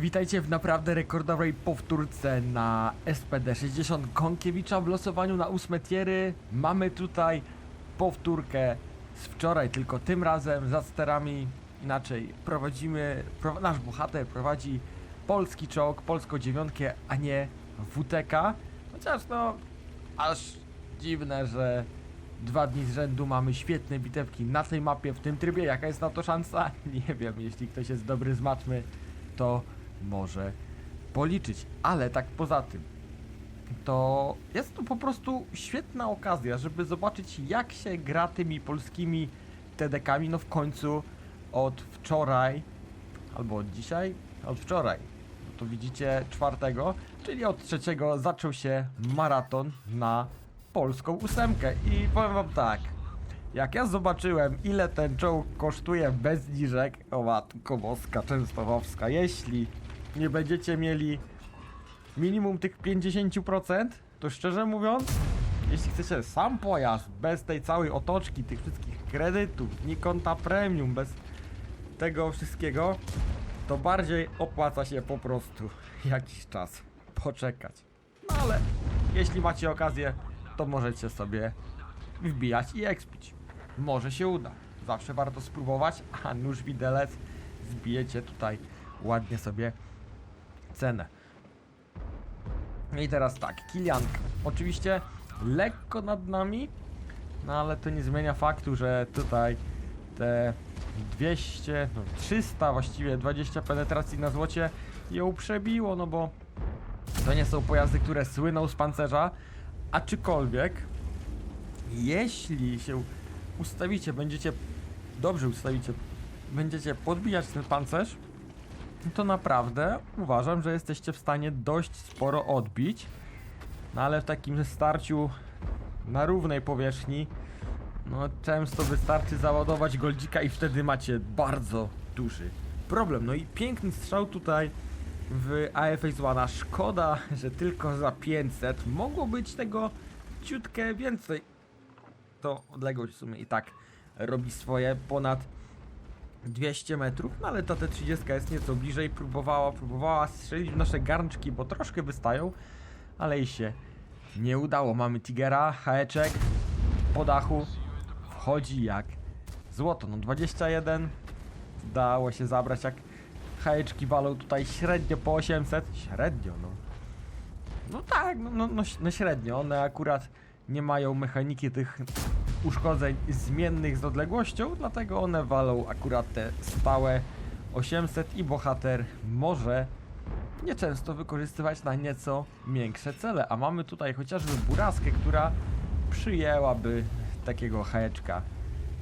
Witajcie w naprawdę rekordowej powtórce na SPD60 Konkiewicza w losowaniu na ósme tiery. Mamy tutaj powtórkę z wczoraj, tylko tym razem za sterami inaczej. Prowadzimy, pro, nasz bohater prowadzi polski czołg, polską dziewiątkę, a nie WTK. Chociaż no, aż dziwne, że dwa dni z rzędu mamy świetne bitewki na tej mapie, w tym trybie. Jaka jest na to szansa? Nie wiem, jeśli ktoś jest dobry z matmy, to może policzyć. Ale tak poza tym, to jest to po prostu świetna okazja, żeby zobaczyć jak się gra tymi polskimi TDK-ami. No w końcu od wczoraj, albo od dzisiaj, od wczoraj, no to widzicie czwartego, czyli od trzeciego zaczął się maraton na polską ósemkę. I powiem wam tak, jak ja zobaczyłem, ile ten czołg kosztuje bez zniżek, o matko boska częstochowska, jeśli nie będziecie mieli minimum tych 50%, to szczerze mówiąc, jeśli chcecie sam pojazd, bez tej całej otoczki, tych wszystkich kredytów, ni konta premium, bez tego wszystkiego, to bardziej opłaca się po prostu jakiś czas poczekać. No ale jeśli macie okazję, to możecie sobie wbijać i ekspić. Może się uda. Zawsze warto spróbować, a nóż widelec zbijecie tutaj ładnie sobie cenę. I teraz tak, Kilianka. Oczywiście lekko nad nami, no ale to nie zmienia faktu, że tutaj te 200, no 300 właściwie, 20 penetracji na złocie ją przebiło, no bo to nie są pojazdy, które słyną z pancerza, aczkolwiek jeśli się ustawicie, będziecie dobrze ustawicie, będziecie podbijać ten pancerz, to naprawdę uważam, że jesteście w stanie dość sporo odbić. No ale w takim starciu na równej powierzchni, no często wystarczy załadować goldzika i wtedy macie bardzo duży problem. No i piękny strzał tutaj w AFX One. Szkoda, że tylko za 500. Mogło być tego ciutkę więcej. To odległość w sumie i tak robi swoje ponad 200 metrów, no ale ta T30 jest nieco bliżej, próbowała, próbowała strzelić w nasze garnczki, bo troszkę wystają, ale i się nie udało. Mamy Tigera, haeczek po dachu, wchodzi jak złoto, no 21 dało się zabrać, jak haeczki walą tutaj średnio po 800, średnio no. No tak, no, no, no, no średnio, one akurat nie mają mechaniki tych uszkodzeń zmiennych z odległością, dlatego one walą akurat te stałe 800 i bohater może nieczęsto wykorzystywać na nieco większe cele, a mamy tutaj chociażby buraskę, która przyjęłaby takiego hajeczka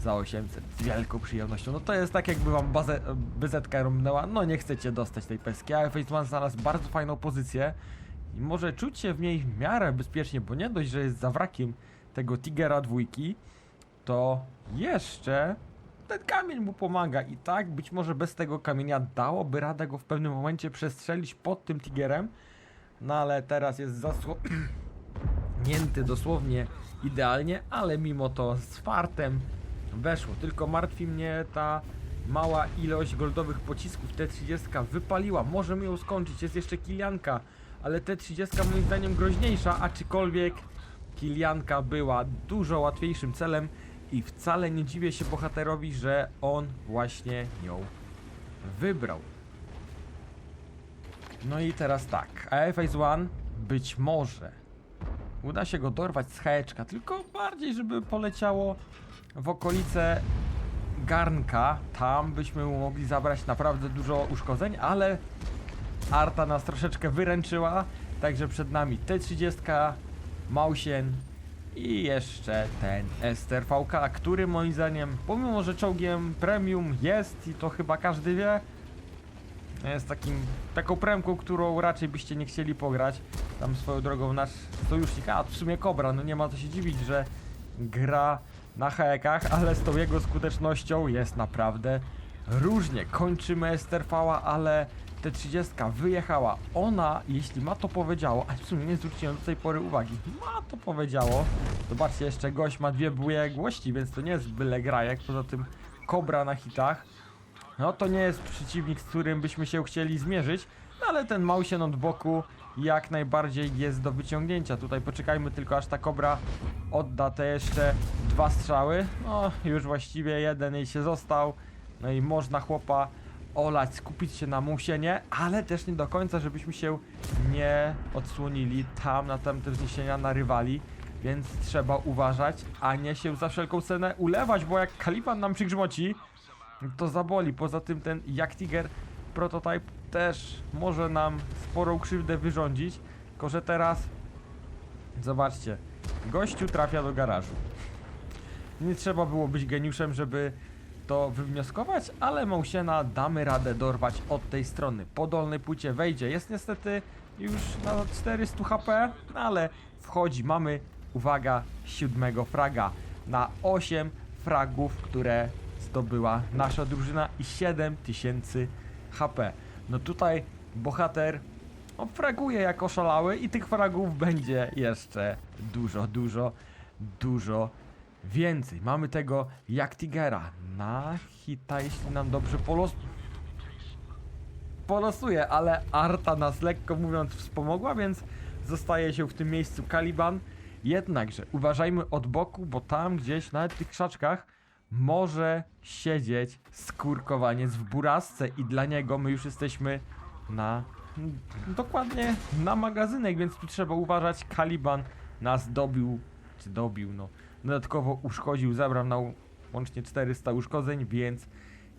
za 800 z wielką przyjemnością. No to jest tak jakby wam bazę, bezetka rąbnęła, no nie chcecie dostać tej peski, ale Face One znalazł bardzo fajną pozycję. I może czuć się w niej w miarę bezpiecznie, bo nie dość, że jest za wrakiem tego Tigera dwójki, to jeszcze ten kamień mu pomaga i tak być może bez tego kamienia dałoby radę go w pewnym momencie przestrzelić pod tym Tigerem, no ale teraz jest zasłonięty dosłownie idealnie, ale mimo to z fartem weszło. Tylko martwi mnie ta mała ilość goldowych pocisków. T30 wypaliła, możemy ją skończyć, jest jeszcze Kilianka, ale T30 moim zdaniem groźniejsza, aczkolwiek Kilianka była dużo łatwiejszym celem i wcale nie dziwię się bohaterowi, że on właśnie ją wybrał. No i teraz tak, AFS One być może uda się go dorwać z haeczka, tylko bardziej, żeby poleciało w okolice garnka. Tam byśmy mu mogli zabrać naprawdę dużo uszkodzeń, ale Arta nas troszeczkę wyręczyła, także przed nami T30, Mausien i jeszcze ten Ester VK, który moim zdaniem, pomimo że czołgiem premium jest i to chyba każdy wie, jest takim, taką premką, którą raczej byście nie chcieli pograć. Tam swoją drogą nasz sojusznik, a w sumie Kobra, no nie ma co się dziwić, że gra na hekach, ale z tą jego skutecznością jest naprawdę różnie. Kończymy Esterfała, ale T30 wyjechała. Ona, jeśli ma to powiedziało, a w sumie nie zwróciłem do tej pory uwagi, ma to powiedziało. Zobaczcie, jeszcze gość ma dwie bujegłości, więc to nie jest byle grajek. Poza tym Kobra na hitach. No to nie jest przeciwnik, z którym byśmy się chcieli zmierzyć, No ale ten Mausien od boku jak najbardziej jest do wyciągnięcia. Tutaj poczekajmy tylko aż ta kobra odda te jeszcze dwa strzały. No już właściwie jeden jej się został. No i można chłopa olać, skupić się na musienie, ale też nie do końca, żebyśmy się nie odsłonili tam na tamte wzniesienia na rywali. Więc trzeba uważać, a nie się za wszelką cenę ulewać, bo jak Kaliban nam przygrzmoci, to zaboli. Poza tym ten Jak Tiger prototype też może nam sporą krzywdę wyrządzić, tylko że teraz zobaczcie, gościu trafia do garażu. Nie trzeba było być geniuszem, żeby to wywnioskować, ale Mausiena damy radę dorwać od tej strony. Po dolnej płycie wejdzie, jest niestety już na 400 HP, ale wchodzi, mamy, uwaga, siódmego fraga na 8 fragów, które zdobyła nasza drużyna i 7000 HP. No tutaj bohater no, fraguje jak oszalały i tych fragów będzie jeszcze dużo, dużo, dużo więcej. Mamy tego jak Tigera na hita, jeśli nam dobrze polos... polosuje, ale Arta nas lekko mówiąc wspomogła, więc zostaje się w tym miejscu Kaliban. Jednakże uważajmy od boku, bo tam gdzieś nawet w tych krzaczkach może siedzieć skurkowaniec w burasce i dla niego my już jesteśmy na dokładnie na magazynek, więc tu trzeba uważać. Kaliban nas dobił, czy dobił, no dodatkowo uszkodził, zabrał na u- łącznie 400 uszkodzeń, więc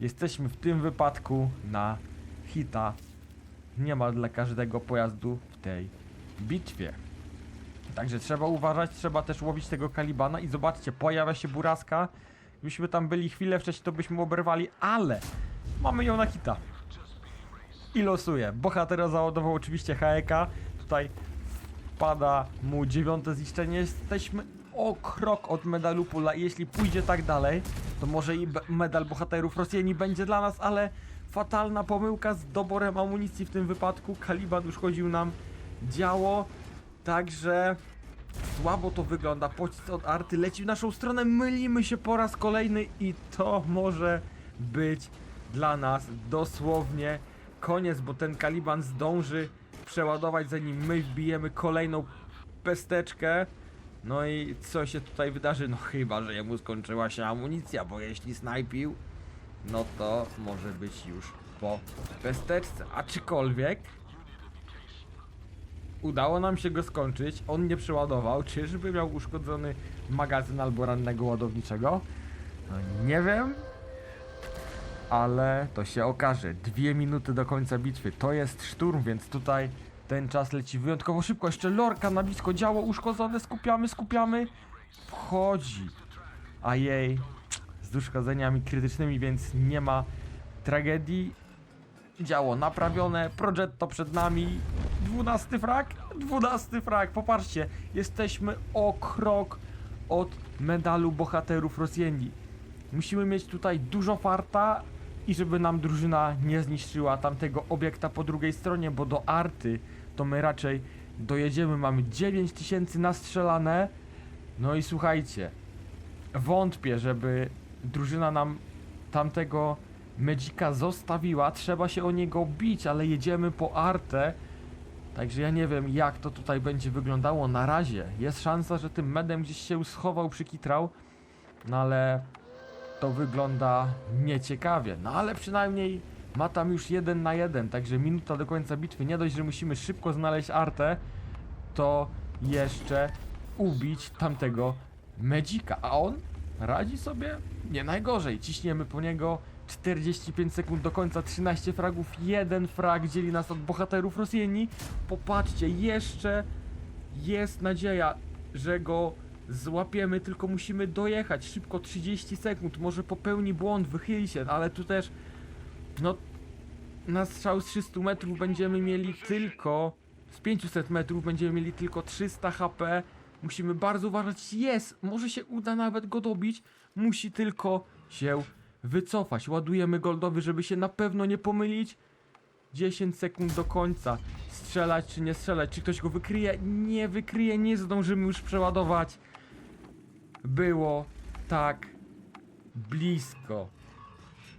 jesteśmy w tym wypadku na hita niemal dla każdego pojazdu w tej bitwie. Także trzeba uważać, trzeba też łowić tego kalibana i zobaczcie, pojawia się buraska. Gdybyśmy tam byli chwilę wcześniej, to byśmy oberwali, ale mamy ją na hita. I losuje. Bohatera załadował oczywiście HEK. Tutaj wpada mu dziewiąte zniszczenie. Jesteśmy o krok od medalu pula i jeśli pójdzie tak dalej, to może i medal bohaterów Rosjani będzie dla nas, ale fatalna pomyłka z doborem amunicji w tym wypadku. Kaliban uszkodził nam działo, także słabo to wygląda. Pocisk od arty leci w naszą stronę, mylimy się po raz kolejny i to może być dla nas dosłownie koniec, bo ten Kaliban zdąży przeładować zanim my wbijemy kolejną pesteczkę. No i co się tutaj wydarzy? No chyba, że jemu skończyła się amunicja, bo jeśli snajpił, no to może być już po pesteczce. Aczkolwiek udało nam się go skończyć, on nie przeładował. Czyżby miał uszkodzony magazyn albo rannego ładowniczego? No nie wiem, ale to się okaże. Dwie minuty do końca bitwy. To jest szturm, więc tutaj ten czas leci wyjątkowo szybko. Jeszcze lorka na blisko działo uszkodzone. Skupiamy, skupiamy. Wchodzi. A jej z uszkodzeniami krytycznymi, więc nie ma tragedii. Działo naprawione. Progetto przed nami. 12 frag. 12 frag. Popatrzcie, jesteśmy o krok od medalu bohaterów Rosjeni. Musimy mieć tutaj dużo farta i żeby nam drużyna nie zniszczyła tamtego obiekta po drugiej stronie, bo do arty to my raczej dojedziemy. Mamy 9000 nastrzelane. No i słuchajcie, wątpię, żeby drużyna nam tamtego Magica zostawiła. Trzeba się o niego bić, ale jedziemy po artę. Także ja nie wiem, jak to tutaj będzie wyglądało na razie. Jest szansa, że tym medem gdzieś się schował, przykitrał. No ale to wygląda nieciekawie. No ale przynajmniej ma tam już jeden na jeden, także minuta do końca bitwy. Nie dość, że musimy szybko znaleźć artę, to jeszcze ubić tamtego Magica. A on radzi sobie nie najgorzej. Ciśniemy po niego 45 sekund do końca, 13 fragów, jeden frag dzieli nas od bohaterów Rosjeni. Popatrzcie, jeszcze jest nadzieja, że go złapiemy, tylko musimy dojechać szybko 30 sekund, może popełni błąd, wychyli się, ale tu też no na strzał z 300 metrów będziemy mieli tylko z 500 metrów będziemy mieli tylko 300 HP musimy bardzo uważać, jest, może się uda nawet go dobić, musi tylko się wycofać, ładujemy goldowy, żeby się na pewno nie pomylić 10 sekund do końca. Strzelać czy nie strzelać? Czy ktoś go wykryje? Nie wykryje, nie zdążymy już przeładować. Było tak blisko.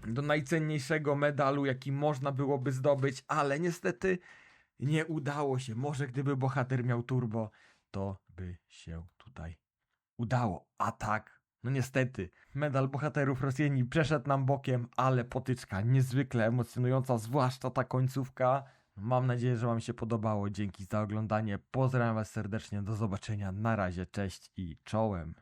Do najcenniejszego medalu, jaki można byłoby zdobyć, ale niestety nie udało się. Może gdyby bohater miał turbo, to by się tutaj udało. A tak, no niestety, medal bohaterów Rosjani przeszedł nam bokiem, ale potyczka niezwykle emocjonująca, zwłaszcza ta końcówka. Mam nadzieję, że Wam się podobało. Dzięki za oglądanie. Pozdrawiam Was serdecznie. Do zobaczenia. Na razie. Cześć i czołem.